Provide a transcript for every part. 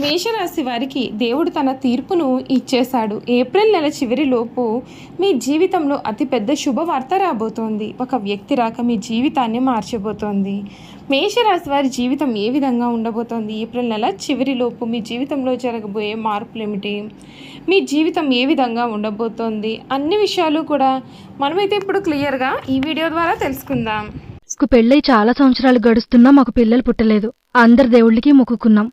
మేషరాశి వారికి దేవుడు తన తీర్పును ఇచ్చేశాడు. ఏప్రిల్ నెల చివరిలోపు మీ జీవితంలో అతిపెద్ద శుభవార్త రాబోతోంది. ఒక వ్యక్తి రాక మీ జీవితాన్ని మార్చబోతోంది. మేషరాశి వారి జీవితం ఏ విధంగా ఉండబోతోంది? ఏప్రిల్ నెల చివరిలోపు మీ జీవితంలో జరగబోయే మార్పులు ఏమిటి మీ జీవితం ఏ విధంగా ఉండబోతోంది? అన్ని విషయాలు కూడా మనమైతే ఇప్పుడు క్లియర్గా ఈ వీడియో ద్వారా తెలుసుకుందాం. పెళ్ళై చాలా సంవత్సరాలు గడుస్తున్నా మాకు పిల్లలు పుట్టలేదు. అందరి దేవుళ్ళకి మొక్కుకున్నాం.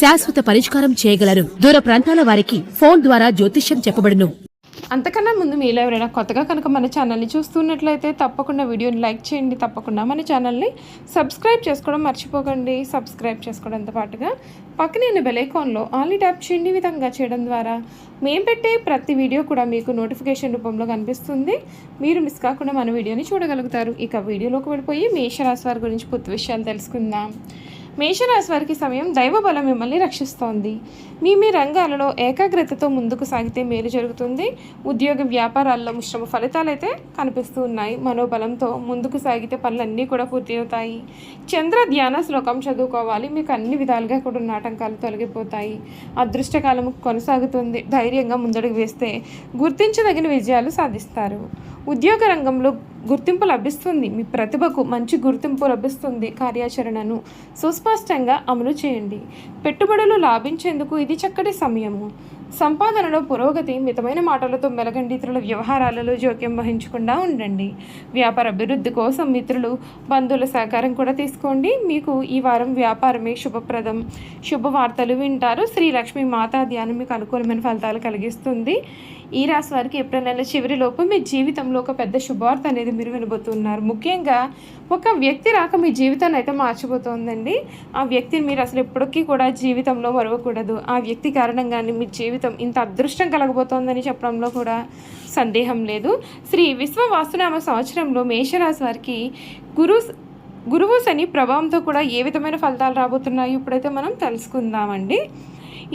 శాశ్వత పరిష్కారం చేయగలరు. దూర ప్రాంతాల వారికి ఫోన్ ద్వారా జ్యోతిష్యం చెప్పబడును. అంతకన్నా ముందు మీలో ఎవరైనా కొత్తగా కనుక మన ఛానల్ని చూస్తున్నట్లయితే తప్పకుండా వీడియోని లైక్ చేయండి తప్పకుండా మన ఛానల్ని సబ్స్క్రైబ్ చేసుకోవడం మర్చిపోకండి. సబ్స్క్రైబ్ చేసుకోవడంతో పాటుగా పక్కనే ఉన్న బెల్ ఐకాన్లో ఆన్లీ ట్యాప్ చేయండి విధంగా చేయడం ద్వారా. మేము పెట్టే ప్రతి వీడియో కూడా మీకు నోటిఫికేషన్ రూపంలో కనిపిస్తుంది. మీరు మిస్ కాకుండా మన వీడియోని చూడగలుగుతారు. ఇక వీడియోలోకి వెళ్ళిపోయి మేషరాశి వారి గురించి పూర్తి విషయాలు తెలుసుకుందాం. మేషరాశి వారికి సమయం దైవబలం మిమ్మల్ని రక్షిస్తోంది. మీ మీ రంగాలలో ఏకాగ్రతతో ముందుకు సాగితే మేలు జరుగుతుంది. ఉద్యోగ వ్యాపారాల్లో మిశ్రమ ఫలితాలు అయితే కనిపిస్తూ ఉన్నాయి. మనోబలంతో ముందుకు సాగితే పనులన్నీ కూడా పూర్తి అవుతాయి చంద్ర ధ్యాన శ్లోకం చదువుకోవాలి. మీకు అన్ని విధాలుగా కూడా ఉన్న ఆటంకాలు తొలగిపోతాయి. అదృష్టకాలం కొనసాగుతుంది. ధైర్యంగా ముందడుగు వేస్తే గుర్తించదగిన విజయాలు సాధిస్తారు. ఉద్యోగ రంగంలో గుర్తింపు లభిస్తుంది. మీ ప్రతిభకు మంచి గుర్తింపు లభిస్తుంది కార్యాచరణను. సుస్పష్టంగా అమలు చేయండి. పెట్టుబడులు లాభించేందుకు ఇది చక్కటి సమయము. సంపాదనలో పురోగతి మితమైన మాటలతో మెలగండి ఇతరుల వ్యవహారాలలో జోక్యం వహించకుండా ఉండండి. వ్యాపార అభివృద్ధి కోసం మిత్రులు బంధువుల సహకారం కూడా తీసుకోండి. మీకు ఈ వారం వ్యాపారమే శుభప్రదం. శుభవార్తలు వింటారు. శ్రీ లక్ష్మీ మాతా ధ్యానం మీకు అనుకూలమైన ఫలితాలు కలిగిస్తుంది. ఈ రాశి వారికి ఏప్రిల్ నెల చివరిలోపు మీ జీవితంలో ఒక పెద్ద శుభవార్త అనేది మీరు వినబోతున్నారు. ముఖ్యంగా ఒక వ్యక్తి రాక మీ జీవితాన్ని అయితే మార్చిపోతుందండి. ఆ వ్యక్తిని మీరు అసలు ఎప్పటికీ కూడా జీవితంలో మరవకూడదు. ఆ వ్యక్తి కారణంగానే మీ జీవితం ఇంత అదృష్టం కలగబోతోందని చెప్పడంలో కూడా సందేహం లేదు. శ్రీ విశ్వవాసునామ సంవత్సరంలో మేషరాశి వారికి గురు గురువు శని ప్రభావంతో కూడా ఏ విధమైన ఫలితాలు రాబోతున్నాయో ఇప్పుడైతే మనం తెలుసుకుందామండి.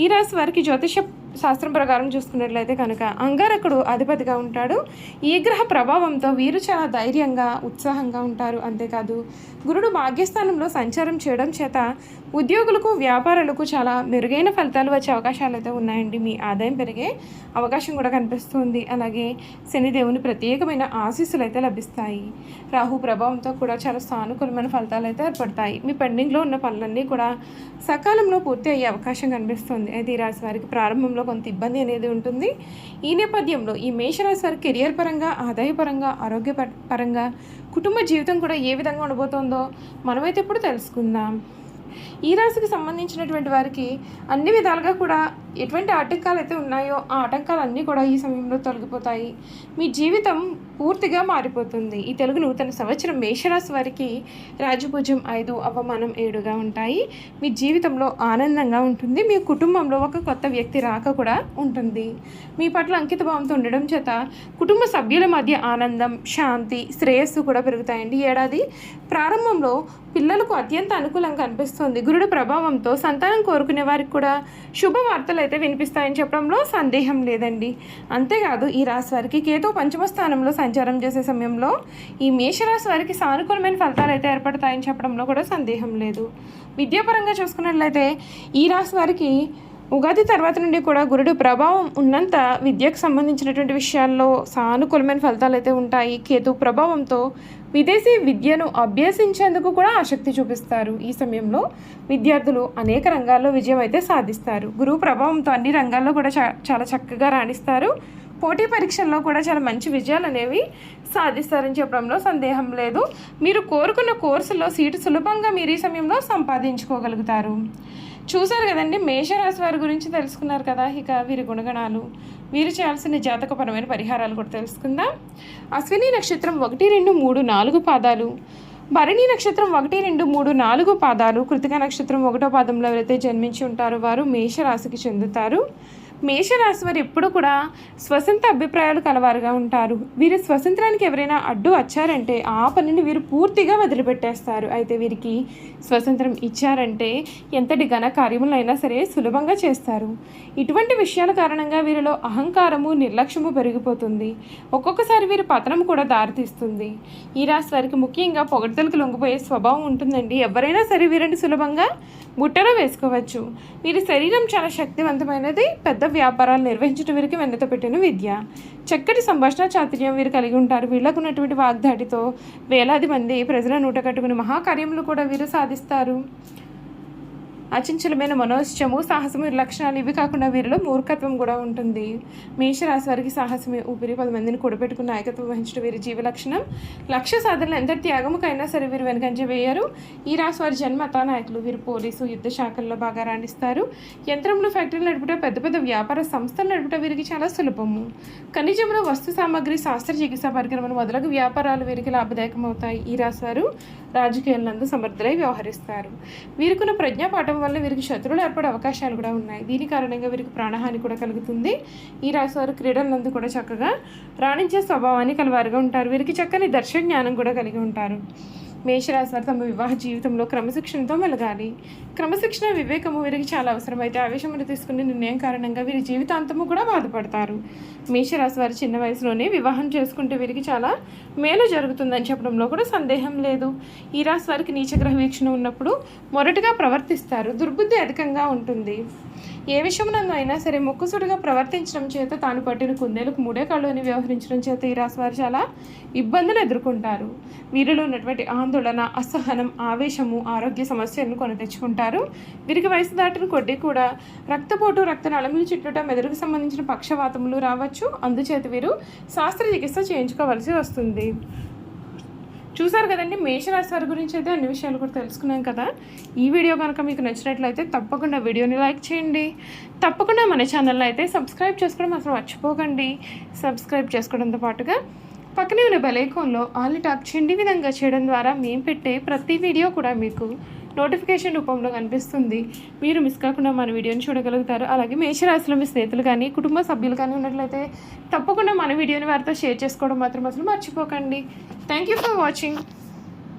ఈ రాశి వారికి జ్యోతిష శాస్త్రం ప్రకారం చూసుకున్నట్లయితే కనుక అంగారకుడు అధిపతిగా ఉంటాడు. ఈ గ్రహ ప్రభావంతో వీరు చాలా ధైర్యంగా ఉత్సాహంగా ఉంటారు. అంతేకాదు గురుడు భాగ్యస్థానంలో సంచారం చేయడం చేత ఉద్యోగులకు వ్యాపారులకు చాలా మెరుగైన ఫలితాలు వచ్చే అవకాశాలు అయితే ఉన్నాయండి. మీ ఆదాయం పెరిగే అవకాశం కూడా కనిపిస్తుంది. అలాగే శనిదేవుని ప్రత్యేకమైన ఆశీస్సులు అయితే లభిస్తాయి. రాహు ప్రభావంతో కూడా చాలా సానుకూలమైన ఫలితాలు అయితే ఏర్పడతాయి. మీ పెండింగ్లో ఉన్న పనులన్నీ కూడా సకాలంలో పూర్తి అయ్యే అవకాశం కనిపిస్తుంది. అయితే ఈ రాశి వారికి ప్రారంభంలో కొంత ఇబ్బంది అనేది ఉంటుంది. ఈ నేపథ్యంలో ఈ మేషరాశి వారి కెరియర్ పరంగా ఆదాయపరంగా ఆరోగ్య పరంగా కుటుంబ జీవితం కూడా ఏ విధంగా ఉండబోతోందో మనమైతే ఇప్పుడు తెలుసుకుందాం. ఈ రాశికి సంబంధించినటువంటి వారికి అన్ని విధాలుగా కూడా ఎటువంటి ఆటంకాలు అయితే ఉన్నాయో ఆ ఆటంకాలన్నీ కూడా ఈ సమయంలో తొలగిపోతాయి. మీ జీవితం పూర్తిగా మారిపోతుంది. ఈ తెలుగు నూతన సంవత్సరం మేషరాశి వారికి రాజపూజ్యం ఐదు అవమానం ఏడుగా ఉంటాయి. మీ జీవితంలో ఆనందంగా ఉంటుంది. మీ కుటుంబంలో ఒక కొత్త వ్యక్తి రాక కూడా ఉంటుంది. మీ పట్ల అంకిత భావంతో ఉండడం చేత కుటుంబ సభ్యుల మధ్య ఆనందం శాంతి శ్రేయస్సు కూడా పెరుగుతాయండి. ఏడాది ప్రారంభంలో పిల్లలకు అత్యంత అనుకూలంగా అనిపిస్తుంది. గురుడు ప్రభావంతో సంతానం కోరుకునే వారికి కూడా శుభవార్తలు అయితే వినిపిస్తాయని చెప్పడంలో సందేహం లేదండి. అంతేకాదు ఈ రాశి వారికి కేతు పంచమ స్థానంలో సంచారం చేసే సమయంలో ఈ మేషరాశి వారికి సానుకూలమైన ఫలితాలు అయితే ఏర్పడతాయని చెప్పడంలో కూడా సందేహం లేదు. విద్యాపరంగా చూసుకున్నట్లయితే ఈ రాశి వారికి ఉగాది తర్వాత నుండి కూడా గురుడు ప్రభావం ఉన్నంత విద్యకు సంబంధించినటువంటి విషయాల్లో సానుకూలమైన ఫలితాలు అయితే ఉంటాయి. కేతు ప్రభావంతో విదేశీ విద్యను అభ్యసించేందుకు కూడా ఆసక్తి చూపిస్తారు. ఈ సమయంలో విద్యార్థులు అనేక రంగాల్లో విజయం అయితే సాధిస్తారు. గురువు ప్రభావంతో అన్ని రంగాల్లో కూడా చాలా చక్కగా రాణిస్తారు. పోటీ పరీక్షల్లో కూడా చాలా మంచి విజయాలు అనేవి సాధిస్తారని చెప్పడంలో సందేహం లేదు. మీరు కోరుకున్న కోర్సులో సీటు సులభంగా మీరు ఈ సమయంలో సంపాదించుకోగలుగుతారు. చూశారు కదండి మేషరాశి వారి గురించి తెలుసుకున్నారు కదా ఇక వీరి గుణగణాలు. వీరు చేయాల్సిన జాతకపరమైన పరిహారాలు కూడా తెలుసుకుందాం. అశ్విని నక్షత్రం ఒకటి రెండు మూడు నాలుగు పాదాలు. భరణి నక్షత్రం ఒకటి రెండు మూడు నాలుగు పాదాలు. కృతిక నక్షత్రం ఒకటో పాదంలో ఎవరైతే జన్మించి ఉంటారో వారు మేషరాశికి చెందుతారు. మేషరాశి వారు ఎప్పుడు కూడా స్వతంత్ర అభిప్రాయాలు కలవారుగా ఉంటారు. వీరి స్వతంత్రానికి ఎవరైనా అడ్డు వచ్చారంటే ఆ పనిని వీరు పూర్తిగా వదిలిపెట్టేస్తారు. అయితే వీరికి స్వతంత్రం ఇచ్చారంటే ఎంతటి ఘన కార్యములైనా సరే సులభంగా చేస్తారు. ఇటువంటి విషయాల కారణంగా వీరిలో అహంకారము నిర్లక్ష్యము పెరిగిపోతుంది. ఒక్కొక్కసారి వీరి పతనం కూడా దారితీస్తుంది. ఈ రాశి వారికి ముఖ్యంగా పొగడ్తలకు లొంగిపోయే స్వభావం ఉంటుందండి. ఎవరైనా సరే వీరిని సులభంగా బుట్టలో వేసుకోవచ్చు. వీరి శరీరం చాలా శక్తివంతమైనది. పెద్ద వ్యాపారాలు నిర్వహించడం వీరికి వెన్నత పెట్టిన విద్య. చక్కటి సంభాషణ చాతుర్యం వీరు కలిగి ఉంటారు. వీళ్ళకు ఉన్నటువంటి వాగ్దాటితో వేలాది మంది ప్రజల నూట కట్టుకుని మహాకార్యములు కూడా వీరు సాధిస్తారు. అచంచలమైన మనోశ్చము సాహసము లక్షణాలు ఇవి కాకుండా వీరిలో మూర్ఖత్వం కూడా ఉంటుంది. మేషరాశి వారికి సాహసమే ఊపిరి. పది మందిని కూడబెట్టుకుని నాయకత్వం వహించడం వీరి జీవ లక్షణం. లక్ష్య సాధనలు ఎంత త్యాగముకైనా సరే వీరు వెనకంజ వేయరు. ఈ రాశి వారి జన్మత నాయకులు వీరు పోలీసు యుద్ధ శాఖల్లో బాగా రాణిస్తారు. యంత్రంలో ఫ్యాక్టరీలు నడుపుట పెద్ద పెద్ద వ్యాపార సంస్థలు నడుపుట వీరికి చాలా సులభము. ఖనిజములు వస్తు సామాగ్రి శాస్త్ర చికిత్స పరికరములు మొదలగు వ్యాపారాలు వీరికి లాభదాయకమవుతాయి. ఈ రాశి వారు రాజకీయాలందు సమర్థులై వ్యవహరిస్తారు. వీరికున్న ప్రజ్ఞాపాఠం వల్ల వీరికి శత్రువులు ఏర్పడే అవకాశాలు కూడా ఉన్నాయి. దీని కారణంగా వీరికి ప్రాణహాని కూడా కలుగుతుంది. ఈ రాశి వారు క్రీడలందు కూడా చక్కగా రాణించే స్వభావాన్ని కలవారుగా ఉంటారు. వీరికి చక్కని దర్శన జ్ఞానం కూడా కలిగి ఉంటారు. మేషరాశి వారు తమ వివాహ జీవితంలో క్రమశిక్షణతో మెలగాలి. క్రమశిక్షణ వివేకము వీరికి చాలా అవసరమైతే ఆవేశములు తీసుకునే నిర్ణయం కారణంగా వీరి జీవితాంతము కూడా బాధపడతారు. మేషరాశి వారు చిన్న వయసులోనే వివాహం చేసుకుంటే వీరికి చాలా మేలు జరుగుతుందని చెప్పడంలో కూడా సందేహం లేదు. ఈ రాశి వారికి నీచగ్రహ వీక్షణ ఉన్నప్పుడు మొరటుగా ప్రవర్తిస్తారు. దుర్బుద్ధి అధికంగా ఉంటుంది. ఏ విషయంలో అయినా సరే ముక్కుసుడిగా ప్రవర్తించడం చేత తాను పట్టిన కుందేలకు మూడే కాళ్ళు అని వ్యవహరించడం చేత ఈ రాశి వారు చాలా ఇబ్బందులు ఎదుర్కొంటారు. వీరిలో ఉన్నటువంటి ఆందోళన అసహనం ఆవేశము ఆరోగ్య సమస్యలను కొని తెచ్చుకుంటారు. వీరికి వయసు దాటిన కొడ్డీ కూడా రక్తపోటు రక్త నలములు చుట్టుట మెదడుకు సంబంధించిన పక్షవాతములు రావచ్చు. అందుచేత వీరు శాస్త్ర చికిత్స చేయించుకోవాల్సి వస్తుంది. చూసారు కదండి మేషరాశి వారి గురించి అయితే అన్ని విషయాలు కూడా తెలుసుకున్నాం కదా. ఈ వీడియో కనుక మీకు నచ్చినట్లయితే తప్పకుండా వీడియోని లైక్ చేయండి. తప్పకుండా మన ఛానల్లో అయితే సబ్స్క్రైబ్ చేసుకోవడం అసలు మర్చిపోకండి. సబ్స్క్రైబ్ చేసుకోవడంతో పాటుగా పక్కనే ఉన్న బెలైకాన్లో ఆల్ని టాప్ చేయండి. విధంగా చేయడం ద్వారా మేము పెట్టే ప్రతి వీడియో కూడా మీకు నోటిఫికేషన్ రూపంలో కనిపిస్తుంది. మీరు మిస్ కాకుండా మన వీడియోని చూడగలుగుతారు. అలాగే మేషరాశిలో మీ స్నేహితులు కానీ కుటుంబ సభ్యులు కానీ ఉన్నట్లయితే తప్పకుండా మన వీడియోని వారితో షేర్ చేసుకోవడం మాత్రం అసలు మర్చిపోకండి. Thank you for watching